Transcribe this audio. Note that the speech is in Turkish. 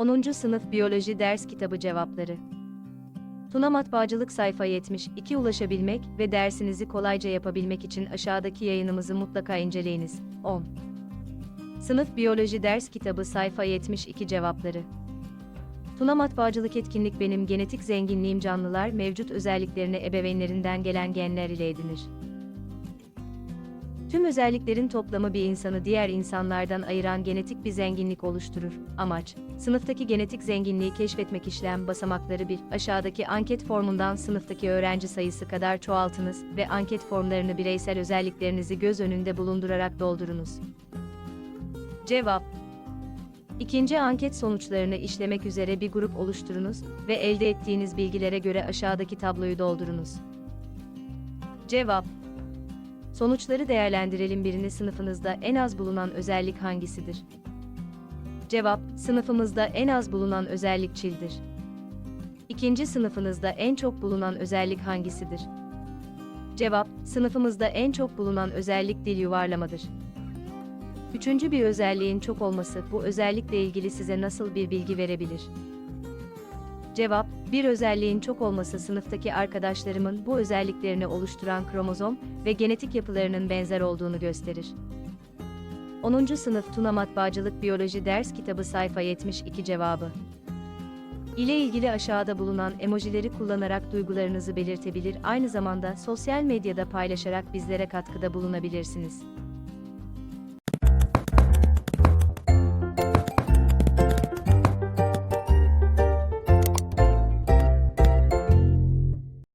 10. Sınıf Biyoloji Ders Kitabı Cevapları Tuna Matbaacılık sayfa 72 ulaşabilmek ve dersinizi kolayca yapabilmek için aşağıdaki yayınımızı mutlaka inceleyiniz. 10. Sınıf Biyoloji Ders Kitabı sayfa 72 cevapları Tuna Matbaacılık etkinlik benim genetik zenginliğim canlılar mevcut özelliklerini ebeveynlerinden gelen genler ile edinir. Tüm özelliklerin toplamı bir insanı diğer insanlardan ayıran genetik bir zenginlik oluşturur. Amaç, sınıftaki genetik zenginliği keşfetmek işlem basamakları bir. Aşağıdaki anket formundan sınıftaki öğrenci sayısı kadar çoğaltınız ve anket formlarını bireysel özelliklerinizi göz önünde bulundurarak doldurunuz. Cevap İkinci anket sonuçlarını işlemek üzere bir grup oluşturunuz ve elde ettiğiniz bilgilere göre aşağıdaki tabloyu doldurunuz. Cevap Sonuçları değerlendirelim birini sınıfınızda en az bulunan özellik hangisidir? Cevap, sınıfımızda en az bulunan özellik çildir. İkinci sınıfınızda en çok bulunan özellik hangisidir? Cevap, sınıfımızda en çok bulunan özellik dil yuvarlamadır. Üçüncü bir özelliğin çok olması bu özellikle ilgili size nasıl bir bilgi verebilir? Cevap, bir özelliğin çok olması sınıftaki arkadaşlarımın bu özelliklerini oluşturan kromozom ve genetik yapılarının benzer olduğunu gösterir. 10. Sınıf Tuna Matbaacılık Biyoloji Ders Kitabı sayfa 72 cevabı. ile ilgili aşağıda bulunan emojileri kullanarak duygularınızı belirtebilir, aynı zamanda sosyal medyada paylaşarak bizlere katkıda bulunabilirsiniz.